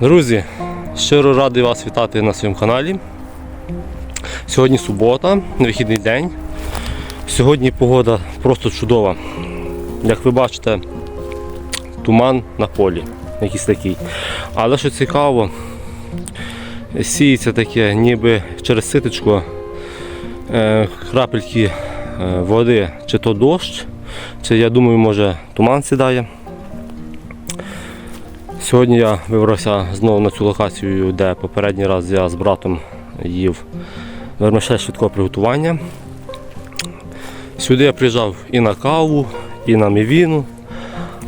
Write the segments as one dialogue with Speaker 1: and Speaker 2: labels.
Speaker 1: Друзі, щиро радий вас вітати на своєму каналі. Сьогодні субота, вихідний день. Сьогодні погода просто чудова. Як ви бачите, туман на полі, якийсь такий. Але що цікаво, сіється таке, ніби через ситочко е, крапельки е, води, чи то дощ, чи я думаю, може туман сідає. Сьогодні я вибрався знову на цю локацію, де попередній раз я з братом їв вермишель швидкого приготування. Сюди я приїжджав і на каву, і на мівіну,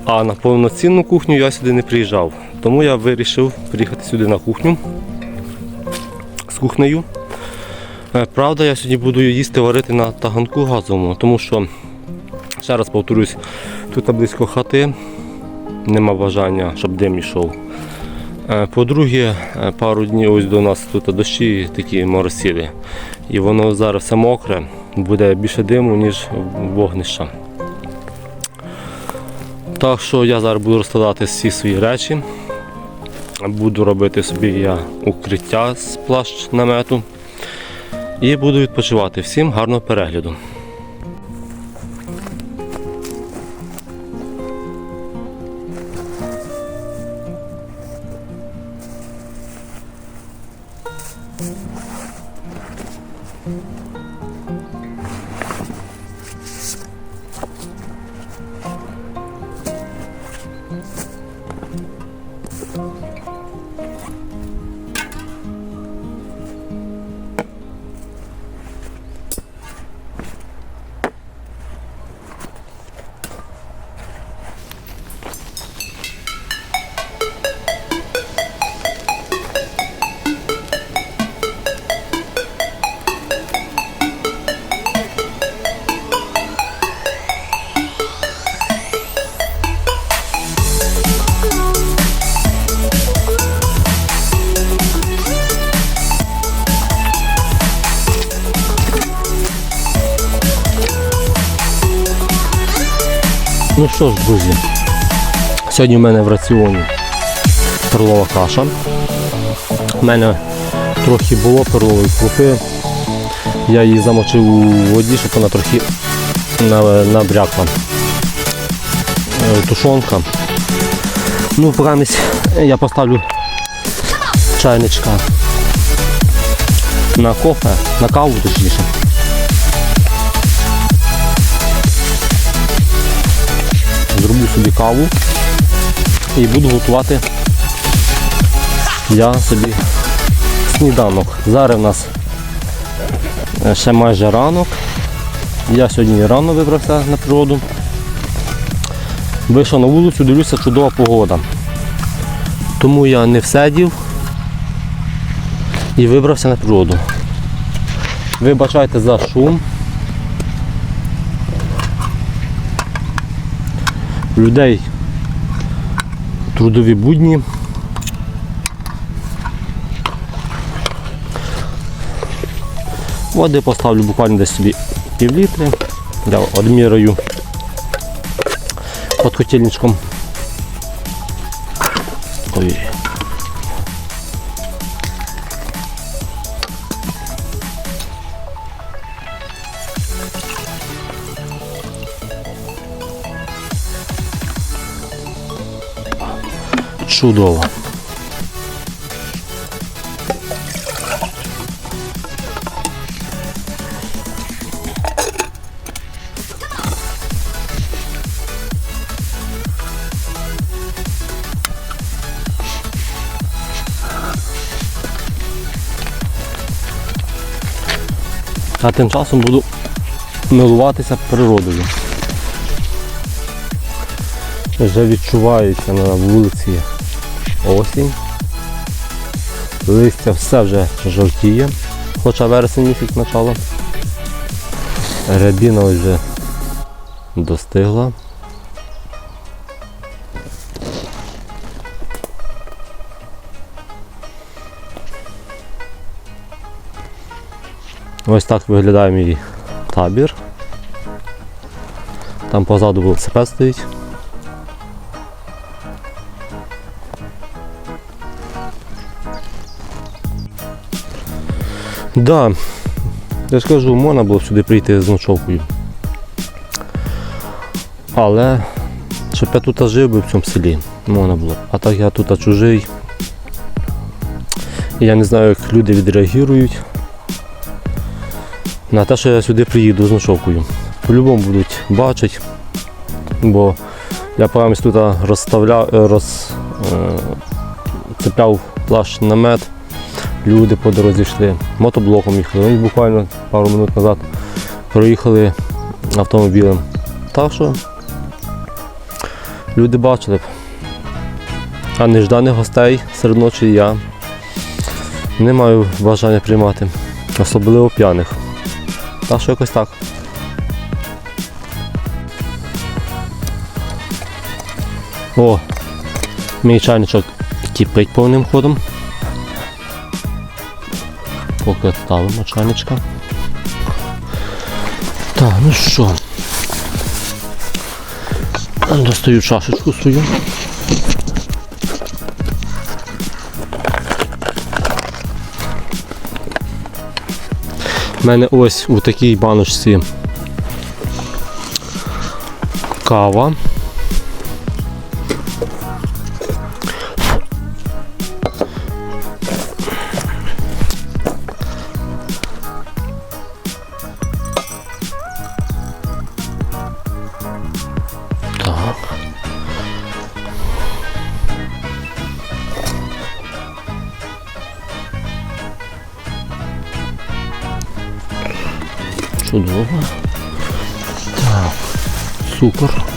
Speaker 1: а на повноцінну кухню я сюди не приїжджав. Тому я вирішив приїхати сюди на кухню з кухнею. Е, Правда, я сьогодні буду їсти варити на таганку газовому, тому що, ще раз повторюсь, тут близько хати нема бажання, щоб дим йшов. Е, По-друге, е, пару днів ось до нас тут дощі такі моросили. І воно зараз все мокре, буде більше диму, ніж вогнища. Так що я зараз буду розкладати всі свої речі. Буду робити собі я укриття з плащ намету. І буду відпочивати. Всім гарного перегляду. Ну що ж, друзі, сьогодні в мене в раціоні перлова каша. У мене трохи було перлової крупи. Я її замочив у воді, щоб вона трохи набрякла. Е, Тушонка. Ну, поки я поставлю чайничка на кофе, на каву точніше. Зроблю собі каву і буду готувати я собі сніданок. Зараз у нас е, ще майже ранок. Я сьогодні рано вибрався на природу. Вийшов на вулицю, дивлюся, чудова погода. Тому я не всидів і вибрався на природу. Вибачайте за шум. Людей трудові будні. Води поставлю буквально десь собі пів літри. Я одмірою під котельничком. Ой. Чудово. А тим часом буду милуватися природою. Вже відчувається на вулиці осінь. Листя все вже жовтіє, хоча вересень місяць начало. Рябіна вже достигла. Ось так виглядає мій табір. Там позаду велосипед стоїть. Да, я ж кажу, можна було сюди прийти з ночовкою. Але щоб я тут жив би в цьому селі, можна було. А так я тут чужий. Я не знаю, як люди відреагують на те, що я сюди приїду з ночовкою. По-любому будуть бачити, бо я пам'ятаю, тут розставляв, е, роз, е, плащ намет, люди по дорозі йшли, мотоблоком їхали. Вони буквально пару минут назад проїхали автомобілем. Так що люди бачили б. А нежданих гостей серед ночі я не маю бажання приймати, особливо п'яних. Так що якось так. О, мій чайничок кипить повним ходом. Поки ставимо чайничка. Так, ну що. Достаю чашечку свою. У мене ось у такій баночці кава. Super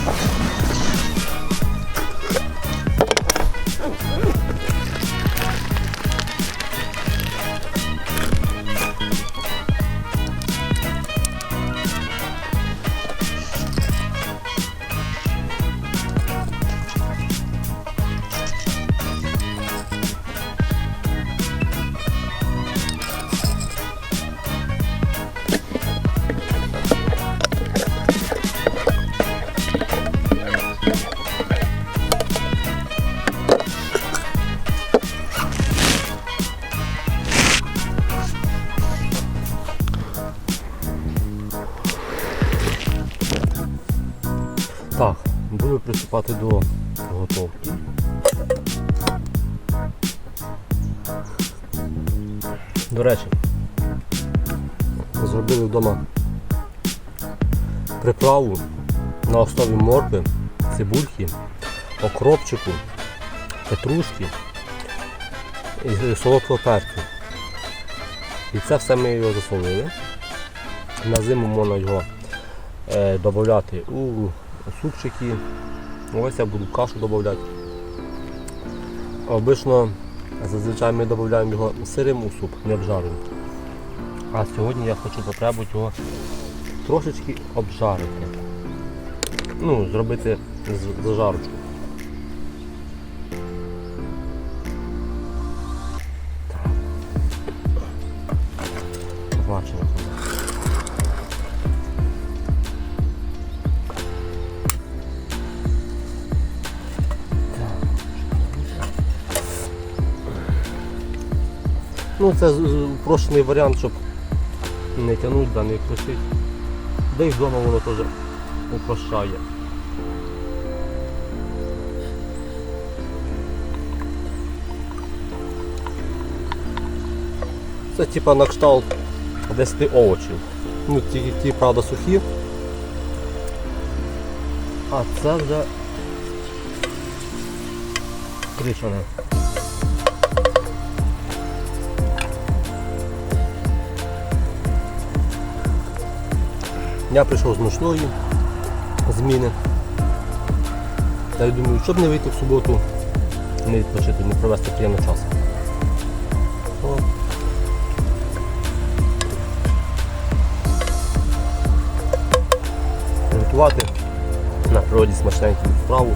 Speaker 1: приступати до готовки. До речі, зробили вдома приправу на основі моркви, цибульки, окропчику, петрушки і солодкого перцю. І це все ми його засолили. На зиму можна його е, додати у супчики. Ось я буду кашу додати. Обично зазвичай ми додаємо його сирим у суп, не обжарений. А сьогодні я хочу потребувати його трошечки обжарити. Ну, зробити зажарочку. Ну це з- варіант, щоб не тягнути, да, не крутити. Да і вдома воно теж упрощає. Це типа на кшталт 10 овочів. Ну, ті, ті, правда, сухі. А це вже кришане. Я прийшов з ночної зміни. Та й думаю, щоб не вийти в суботу, не відпочити, не провести приємний час. Приготувати на природі смачненьку вправу.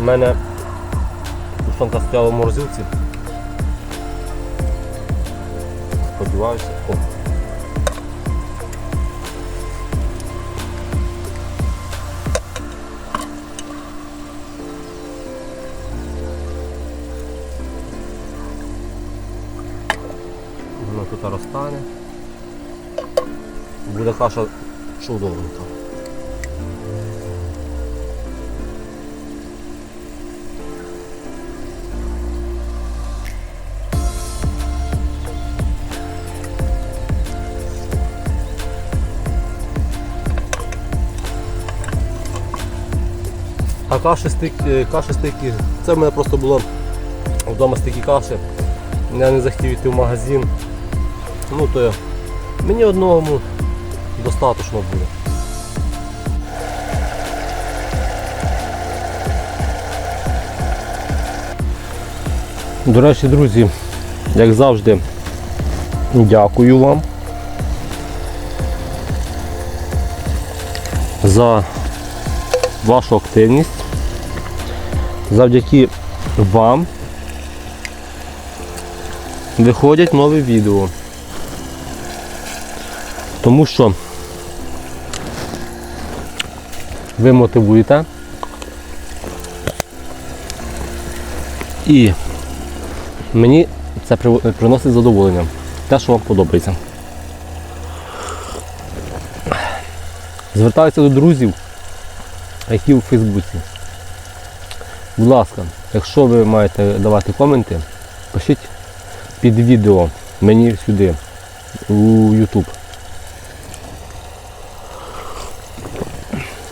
Speaker 1: У мене тушонка стояла в морозилці. Сподіваюся. О. Воно тут розтане. Буде каша чудовенька. А каші стики, каші стики, це в мене просто було вдома стики каші. Я не захотів йти в магазин. Ну то мені одному достатньо буде. До речі, друзі, як завжди, дякую вам за вашу активність. Завдяки вам виходять нові відео. Тому що ви мотивуєте і мені це приносить задоволення. Те, що вам подобається. Звертаюся до друзів, які у Фейсбуці. Будь ласка, якщо ви маєте давати коменти, пишіть під відео мені сюди, у YouTube.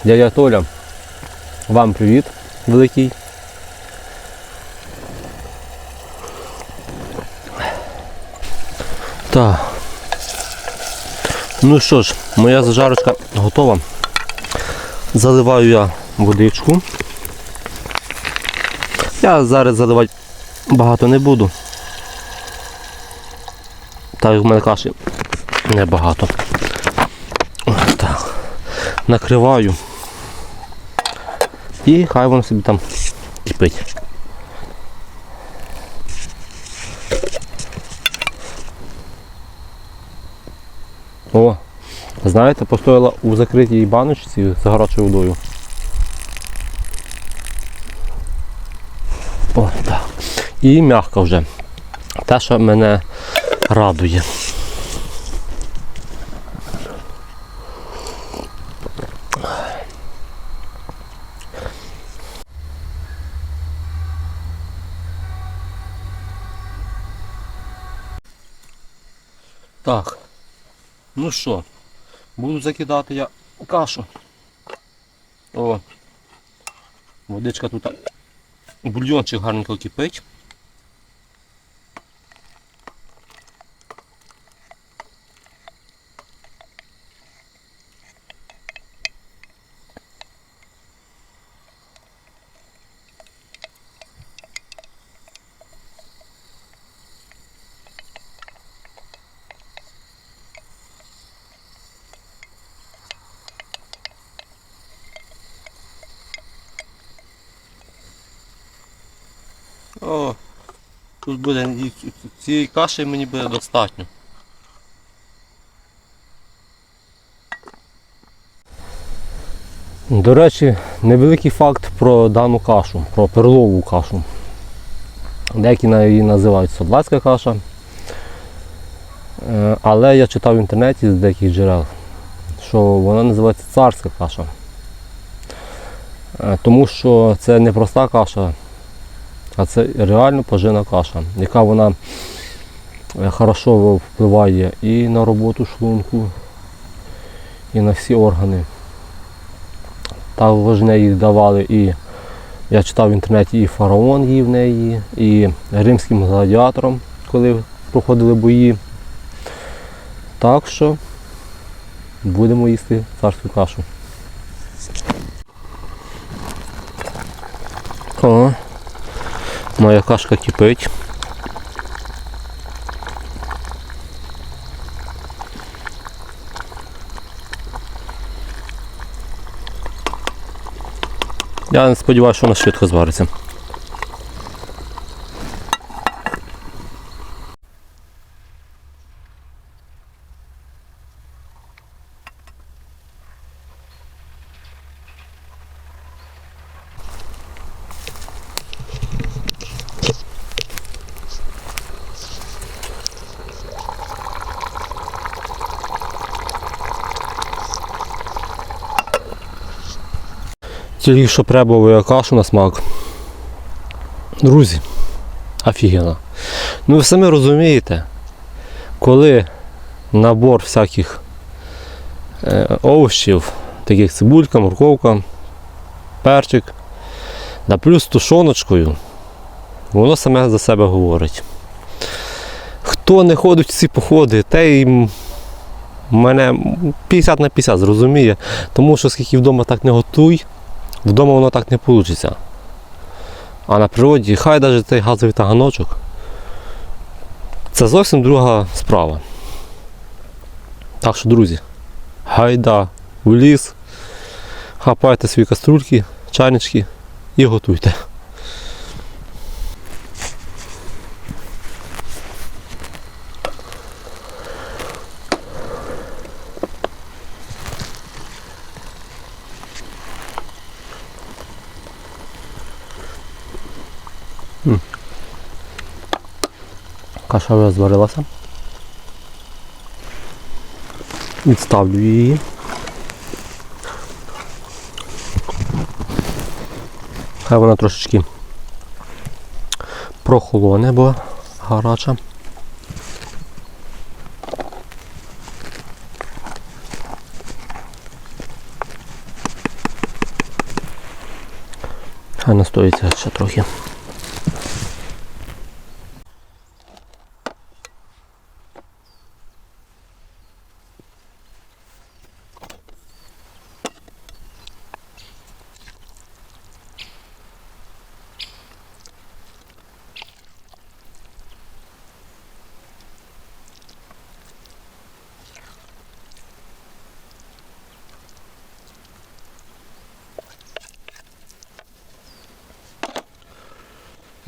Speaker 1: Дядя Толя, вам привіт великий. Так. Ну що ж, моя зажарочка готова. Заливаю я водичку. Я зараз заливати багато не буду. Як в мене каші небагато. Так. Накриваю. І хай воно собі там кипить. О, знаєте, постояла у закритій баночці з гарячою водою. О, так. І м'яка вже. Те, що мене радує. Так. Ну що, буду закидати я кашу. О. Водичка тут бульйончик гарненько кипить. О, тут буде цієї каші мені буде достатньо. До речі, невеликий факт про дану кашу, про перлову кашу. Деякі її називають содлацька каша. Е, Але я читав в інтернеті з деяких джерел, що вона називається царська каша. Е, Тому що це не проста каша, а це реально пожина каша, яка вона е, хорошо впливає і на роботу шлунку, і на всі органи. Також в неї давали і, я читав в інтернеті, і фараон їв неї, і римським гладіаторам, коли проходили бої. Так що будемо їсти царську кашу. О, Моя кашка кипить. Я сподіваюся, що вона швидко звариться. Тільки що пребував я кашу на смак. Друзі, офігенно. Ну ви самі розумієте, коли набор всяких е, овощів, таких цибулька, морковка, перчик, да плюс тушоночкою, воно саме за себе говорить. Хто не ходить в ці походи, той м, мене 50 на 50 зрозуміє, тому що скільки вдома так не готуй, Вдома воно так не вийде. А на природі, хай навіть цей газовий таганочок. Це зовсім друга справа. Так що, друзі, гайда в ліс, хапайте свої каструльки, чайнички і готуйте. Каша зварилася. Відставлю її. Хай вона трошечки прохолоне, бо гаряча. Хай настоїться ще трохи.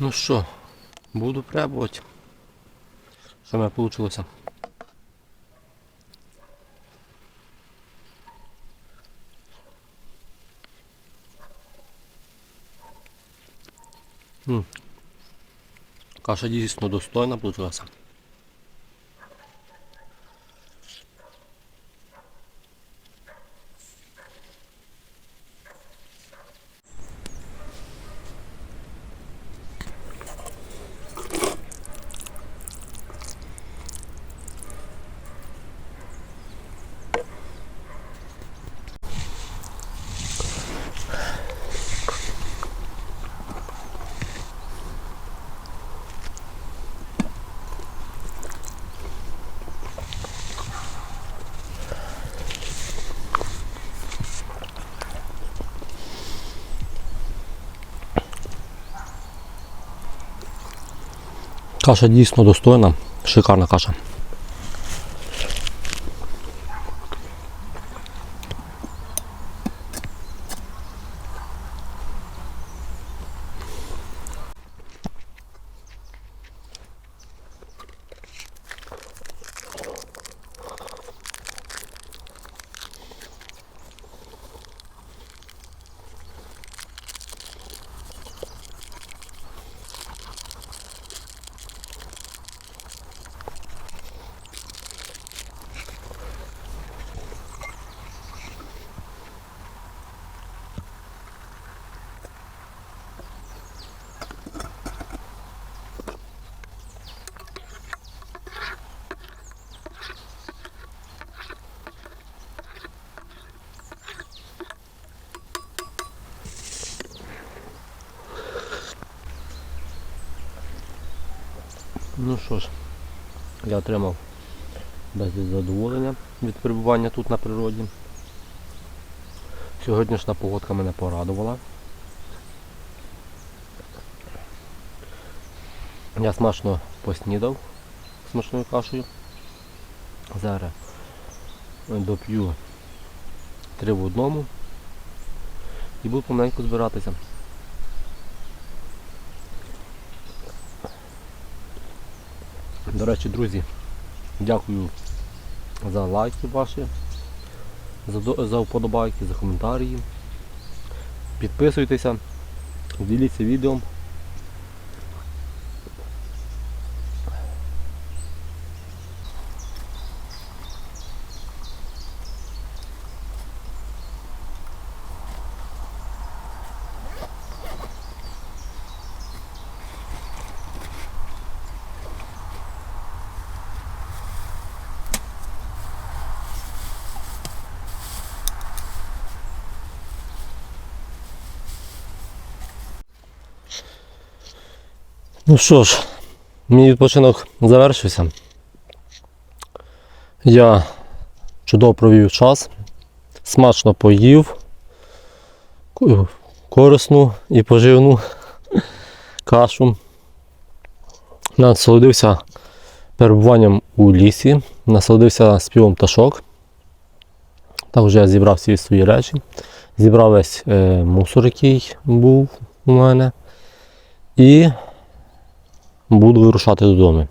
Speaker 1: Ну що, буду пробувати. Що в мене вийшло? Каша дійсно достойна вийшла. Каша дійсно достойна, шикарна каша. Що ж, я отримав безліч задоволення від перебування тут на природі. Сьогоднішня погодка мене порадувала. Я смачно поснідав смачною кашею. Зараз доп'ю три в одному і буду помаленьку збиратися. Речі, друзі, дякую за лайки ваші, за, за вподобайки, за коментарі. Підписуйтеся, діліться відео. Ну що ж, мій відпочинок завершився. Я чудово провів час, смачно поїв, корисну і поживну кашу. Насолодився перебуванням у лісі, насолодився співом пташок. Також я зібрав всі свої речі, зібрав весь е, мусор, який був у мене. І буду вирушати додому.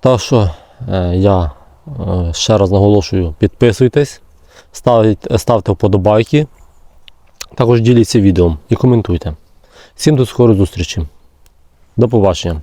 Speaker 1: Так що е, я е, ще раз наголошую, підписуйтесь, ставте, ставте вподобайки, також діліться відео і коментуйте. Всім до скорої зустрічі. До побачення.